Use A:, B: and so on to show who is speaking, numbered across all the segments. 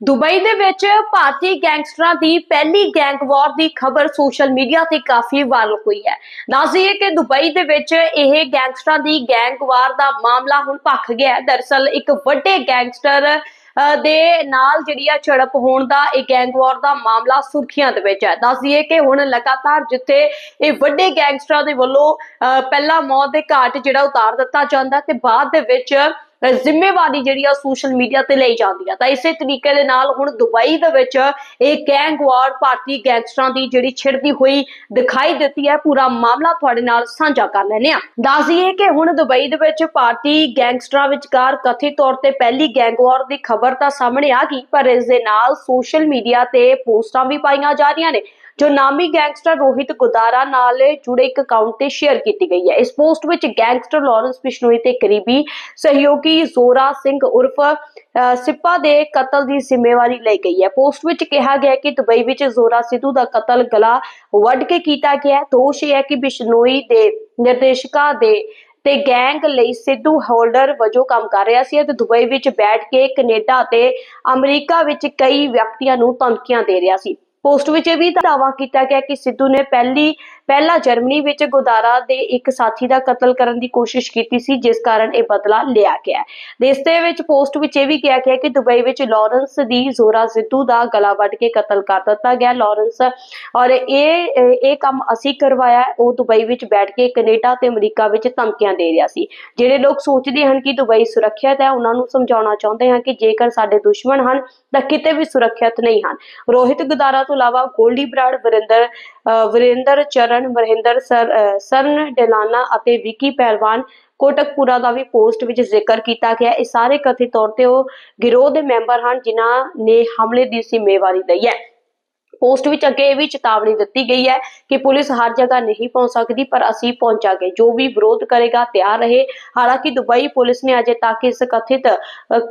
A: Dubai ਦੇ ਵਿੱਚ ਭਾਰਤੀ ਗੈਂਗਸਟਰਾਂ ਦੀ ਪਹਿਲੀ ਗੈਂਗ ਵਾਰ ਦੀ ਖਬਰ ਸੋਸ਼ਲ ਮੀਡੀਆ ਤੇ ਕਾਫੀ ਵਾਇਰਲ ਹੋਈ ਹੈ। ਦੱਸਦੀਏ ਕਿ ਦੁਬਈ ਦੇ ਵਿੱਚ ਇਹ ਗੈਂਗਸਟਰਾਂ ਦੀ ਗੈਂਗ ਵਾਰ ਦਾ ਮਾਮਲਾ ਹੁਣ ਭਖ ਗਿਆ ਹੈ। ਦਰਸਲ ਇੱਕ ਵੱਡੇ ਗੈਂਗਸਟਰ ਦੇ ਨਾਲ ਜਿਹੜੀ ਆ ਝੜਪ ਹੋਣ ਦਾ ਇਹ ਗੈਂਗ ਵਾਰ ਦਾ ਮਾਮਲਾ ਸੁਰਖੀਆਂ ਦੇ ਵਿੱਚ ਹੈ। ਦੱਸਦੀਏ ਕਿ ਹੁਣ ਲਗਾਤਾਰ ਜਿੱਥੇ ਇਹ ਵੱਡੇ ਗੈਂਗਸਟਰਾਂ ਦੇ ਵੱਲੋਂ ਅ, ਪਹਿਲਾ ਮੌਤ ਦੇ ਘਾਟ ਜਿਹੜਾ ਉਤਾਰ ਦਿੱਤਾ ਜਾਂਦਾ ਤੇ ਬਾਅਦ ਦੇ ਵਿੱਚ ਜ਼ਿੰਮੇਵਾਰੀ ਜਿਹੜੀ ਆ ਸੋਸ਼ਲ ਮੀਡੀਆ ਤੇ ਲਈ ਜਾਂਦੀ ਆ। ਤਾਂ ਇਸੇ ਤਰੀਕੇ ਦੇ ਨਾਲ ਹੁਣ ਦੁਬਈ ਦੇ ਵਿੱਚ ਇਹ ਗੈਂਗ ਵਾਰ ਭਾਰਤੀ ਗੈਂਗਸਟਰਾਂ ਦੀ ਜਿਹੜੀ ਛਿੜਦੀ ਹੋਈ ਦਿਖਾਈ ਦਿੱਤੀ ਹੈ, ਪੂਰਾ ਮਾਮਲਾ ਤੁਹਾਡੇ ਨਾਲ ਸਾਂਝਾ ਕਰ ਲੈਨੇ ਆ। ਦੱਸ ਦਈਏ ਕਿ ਹੁਣ ਦੁਬਈ ਦੇ ਵਿੱਚ ਭਾਰਤੀ ਗੈਂਗਸਟਰਾਂ ਵਿਚਕਾਰ ਕਥਿਤ ਤੌਰ ਤੇ ਪਹਿਲੀ ਗੈਂਗ ਵਾਰ ਦੀ ਖਬਰ ਤਾਂ ਸਾਹਮਣੇ ਆ ਗਈ, ਪਰ ਇਸ ਦੇ ਨਾਲ ਸੋਸ਼ਲ ਮੀਡੀਆ ਤੇ ਪੋਸਟਾਂ ਵੀ ਪਾਈਆਂ ਜਾ ਰਹੀਆਂ ਨੇ। ਜੋ ਨਾਮੀ ਗੈਂਗਸਟਰ ਰੋਹਿਤ ਗੁਦਾਰਾ ਨਾਲ ਜੁੜੇ ਇੱਕ ਅਕਾਊਂਟ ਤੇ ਸ਼ੇਅਰ ਕੀਤੀ ਗਈ ਹੈ। ਇਸ ਪੋਸਟ ਵਿੱਚ ਗੈਂਗਸਟਰ ਲਾਰੈਂਸ ਬਿਸ਼ਨੋਈ ਤੇ ਕਰੀਬੀ ਸਹਿਯੋਗੀ ਜ਼ੋਰਾ ਸਿੰਘ ਉਰਫ ਸਿੱਪਾ ਦੇ ਕਤਲ ਦੀ ਜ਼ਿੰਮੇਵਾਰੀ ਲਈ ਗਈ ਹੈ। ਪੋਸਟ ਵਿੱਚ ਕਿਹਾ ਗਿਆ ਕਿ ਦੁਬਈ ਵਿੱਚ ਜ਼ੋਰਾ ਸਿੱਧੂ ਦਾ ਕਤਲ ਗਲਾ ਵੱਢ ਕੇ ਕੀਤਾ ਗਿਆ ਹੈ। ਦੋਸ਼ ਇਹ ਹੈ ਕਿ ਬਿਸ਼ਨੋਈ ਦੇ ਨਿਰਦੇਸ਼ਕਾਂ ਦੇ ਤੇ ਗੈਂਗ ਲਈ ਸਿੱਧੂ ਹੋਲਡਰ ਵਜੋਂ ਕੰਮ ਕਰ ਰਿਹਾ ਸੀ ਅਤੇ ਦੁਬਈ ਵਿੱਚ ਬੈਠ ਕੇ ਕੈਨੇਡਾ ਤੇ ਅਮਰੀਕਾ ਵਿੱਚ ਕਈ ਵਿਅਕਤੀਆਂ ਨੂੰ ਧਮਕੀਆਂ ਦੇ ਰਿਹਾ ਸੀ। ਪੋਸਟ ਵਿੱਚ ਇਹ ਵੀ ਦਾਅਵਾ ਕੀਤਾ ਗਿਆ ਕਿ ਸਿੱਧੂ ਨੇ ਪਹਿਲੀ ਪਹਿਲਾਂ ਜਰਮਨੀ ਵਿੱਚ ਗੁਦਾਰਾ ਦੇ ਇੱਕ ਸਾਥੀ ਦਾ ਕਤਲ ਕਰਨ ਦੀ ਕੋਸ਼ਿਸ਼ ਕੀਤੀ ਸੀ, ਜਿਸ ਕਾਰਨ ਇਹ ਬਦਲਾ ਲਿਆ ਗਿਆ ਦੇਸ਼ ਦੇ ਵਿੱਚ ਪੋਸਟ ਵਿੱਚ ਇਹ ਵੀ ਕਿਹਾ ਗਿਆ ਕਿ ਦੁਬਈ ਵਿੱਚ ਲਾਰੈਂਸ ਦੀ ਜ਼ੋਰਾ ਸਿੱਧੂ ਦਾ ਗਲਾ ਵੱਢ ਕੇ ਕਤਲ ਕਰ ਦਿੱਤਾ ਗਿਆ। ਲਾਰੈਂਸ ਔਰ ਇਹ ਇਹ ਕੰਮ ਅਸੀਂ ਕਰਵਾਇਆ, ਉਹ ਦੁਬਈ ਵਿੱਚ ਬੈਠ ਕੇ ਕੈਨੇਡਾ ਤੇ ਅਮਰੀਕਾ ਵਿੱਚ ਧਮਕੀਆਂ ਦੇ ਰਿਹਾ ਸੀ। ਜਿਹੜੇ ਲੋਕ ਸੋਚਦੇ ਹਨ ਕਿ ਦੁਬਈ ਸੁਰੱਖਿਅਤ ਹੈ, ਉਹਨਾਂ ਨੂੰ ਸਮਝਾਉਣਾ ਚਾਹੁੰਦੇ ਹਾਂ ਕਿ ਜੇਕਰ ਸਾਡੇ ਦੁਸ਼ਮਣ ਹਨ, ਤਾਂ ਕਿਤੇ ਵੀ ਸੁਰੱਖਿਅਤ ਨਹੀਂ ਹਨ। ਰੋਹਿਤ ਗੁਦਾਰਾ ਤੋਂ ਇਲਾਵਾ ਗੋਲਡੀ ਬਰਾੜ, ਵਰਿੰਦਰ ਵਰਿੰਦਰ ਚਰਨ, ਵਰਿੰਦਰ ਸਰਨ, ਡੇਲਾਨਾ ਅਤੇ ਵਿਕੀ ਪਹਿਲਵਾਨ ਕੋਟਕਪੂਰਾ ਦਾ ਵੀ ਪੋਸਟ ਵਿੱਚ ਜ਼ਿਕਰ ਕੀਤਾ ਗਿਆ। ਇਹ ਸਾਰੇ ਕਥਿਤ ਤੌਰ ਤੇ ਉਹ ਗਿਰੋਹ ਦੇ ਮੈਂਬਰ ਹਨ, ਜਿਨ੍ਹਾਂ ਨੇ ਹਮਲੇ ਦੀ ਜ਼ਿੰਮੇਵਾਰੀ ਲਈ ਹੈ। ਪੋਸਟ ਵਿੱਚ ਅੱਗੇ ਇਹ ਵੀ ਚੇਤਾਵਨੀ ਦਿੱਤੀ ਗਈ ਹੈ ਕਿ ਪੁਲਿਸ ਹਰ ਜਗ੍ਹਾ ਨਹੀਂ ਪਹੁੰਚ ਸਕਦੀ ਪਰ ਅਸੀਂ ਪਹੁੰਚਾਂਗੇ। ਜੋ ਵੀ ਵਿਰੋਧ ਕਰੇਗਾ ਤਿਆਰ ਰਹੇ। ਹਾਲਾਂਕਿ ਦੁਬਈ ਪੁਲਿਸ ਨੇ ਅਜੇ ਤੱਕ ਇਸ ਕਥਿਤ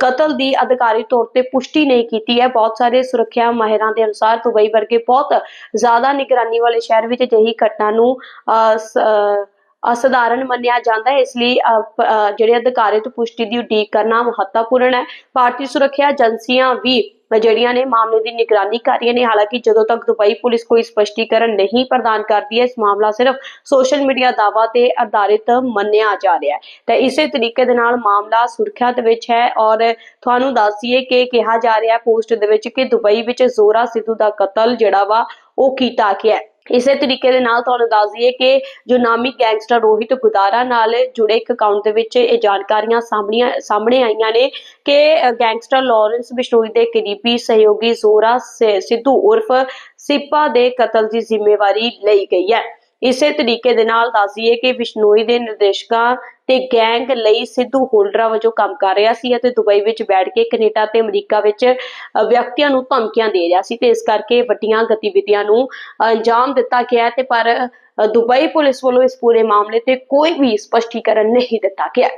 A: ਕਤਲ ਦੀ ਅਧਿਕਾਰੀ ਤੌਰ ਤੇ ਪੁਸ਼ਟੀ ਨਹੀਂ ਕੀਤੀ ਹੈ। ਬਹੁਤ ਸਾਰੇ ਸੁਰੱਖਿਆ ਮਾਹਿਰਾਂ ਦੇ ਅਨੁਸਾਰ ਦੁਬਈ ਵਰਗੇ ਬਹੁਤ ਜ਼ਿਆਦਾ ਨਿਗਰਾਨੀ ਵਾਲੇ ਸ਼ਹਿਰ ਵਿੱਚ ਅਜਿਹੀ ਘਟਨਾ ਨੂੰ ਅ, ਅਸਧਾਰਨ ਮੰਨਿਆ ਜਾਂਦਾ ਹੈ। ਇਸ ਲਈ ਅ, ਜਿਹੜੇ ਅਧਿਕਾਰਿਤ ਪੁਸ਼ਟੀ ਦੀ ਉਡੀਕ ਕਰਨਾ ਮਹੱਤਵਪੂਰਨ ਹੈ। ਭਾਰਤੀ ਸੁਰੱਖਿਆ ਏਜੰਸੀਆਂ ਵੀ ਜਿਹੜੀਆਂ ਨੇ ਮਾਮਲੇ ਦੀ ਨਿਗਰਾਨੀ ਕਰ ਰਹੀਆਂ ਨੇ, ਹਾਲਾਂਕਿ ਜਦੋਂ ਤੱਕ ਦੁਬਈ ਪੁਲਿਸ ਕੋਈ ਸਪਸ਼ਟੀਕਰਨ ਨਹੀਂ ਪ੍ਰਦਾਨ ਕਰਦੀ ਹੈ, ਇਸ ਮਾਮਲਾ ਸਿਰਫ ਸੋਸ਼ਲ ਮੀਡੀਆ ਦਾਵਾ ਤੇ ਆਧਾਰਿਤ ਮੰਨਿਆ ਜਾ ਰਿਹਾ ਹੈ। ਤਾਂ ਇਸੇ ਤਰੀਕੇ ਦੇ ਨਾਲ ਮਾਮਲਾ ਸੁਰੱਖਿਆ ਦੇ ਵਿੱਚ ਹੈ ਔਰ ਤੁਹਾਨੂੰ ਦੱਸੀਏ ਕਿ ਕਿਹਾ ਜਾ ਰਿਹਾ ਪੋਸਟ ਦੇ ਵਿੱਚ ਕਿ ਦੁਬਈ ਵਿੱਚ ਜ਼ੋਰਾ ਸਿੱਧੂ ਦਾ ਕਤਲ ਜਿਹੜਾ ਵਾ, ਉਹ ਕੀਤਾ ਗਿਆ ਇਸੇ ਤਰੀਕੇ ਦੇ ਨਾਲ ਤੁਹਾਨੂੰ ਦੱਸ ਦਈਏ ਕਿ ਜੋ ਨਾਮੀ ਗੈਂਗਸਟਰ ਰੋਹਿਤ ਗੁਦਾਰਾ ਨਾਲ ਜੁੜੇ ਇੱਕ ਅਕਾਊਂਟ ਦੇ ਵਿੱਚ ਇਹ ਜਾਣਕਾਰੀਆਂ ਸਾਹਮਣੀਆਂ, ਸਾਹਮਣੇ ਆਈਆਂ ਨੇ ਕਿ ਗੈਂਗਸਟਰ ਲਾਰੈਂਸ ਬਿਸ਼ਨੋਈ ਦੇ ਕਰੀਬੀ ਸਹਿਯੋਗੀ ਜ਼ੋਰਾ ਸ- ਸਿੱਧੂ ਉਰਫ ਸਿੱਪਾ ਦੇ ਕਤਲ ਦੀ ਜ਼ਿੰਮੇਵਾਰੀ ਲਈ ਗਈ ਹੈ। ਇਸੇ ਤਰੀਕੇ ਦੇ ਨਾਲ ਦੱਸ ਦਈਏ ਕਿ ਬਿਸ਼ਨੋਈ ਦੇ ਨਿਰਦੇਸ਼ਕਾਂ ਤੇ ਗੈਂਗ ਲਈ ਸਿੱਧੂ ਹੋਲਡਰਾਂ ਵਜੋਂ ਕੰਮ ਕਰ ਰਿਹਾ ਸੀ ਅਤੇ ਦੁਬਈ ਵਿੱਚ ਬੈਠ ਕੇ ਕੈਨੇਡਾ ਤੇ ਅਮਰੀਕਾ ਵਿੱਚ ਵਿਅਕਤੀਆਂ ਨੂੰ ਧਮਕੀਆਂ ਦੇ ਰਿਹਾ ਸੀ ਤੇ ਇਸ ਕਰਕੇ ਵੱਡੀਆਂ ਗਤੀਵਿਧੀਆਂ ਨੂੰ ਅੰਜਾਮ ਦਿੱਤਾ ਗਿਆ ਤੇ ਪਰ ਦੁਬਈ ਪੁਲਿਸ ਵੱਲੋਂ ਇਸ ਪੂਰੇ ਮਾਮਲੇ ਤੇ ਕੋਈ ਵੀ ਸਪਸ਼ਟੀਕਰਨ ਨਹੀਂ ਦਿੱਤਾ ਗਿਆ।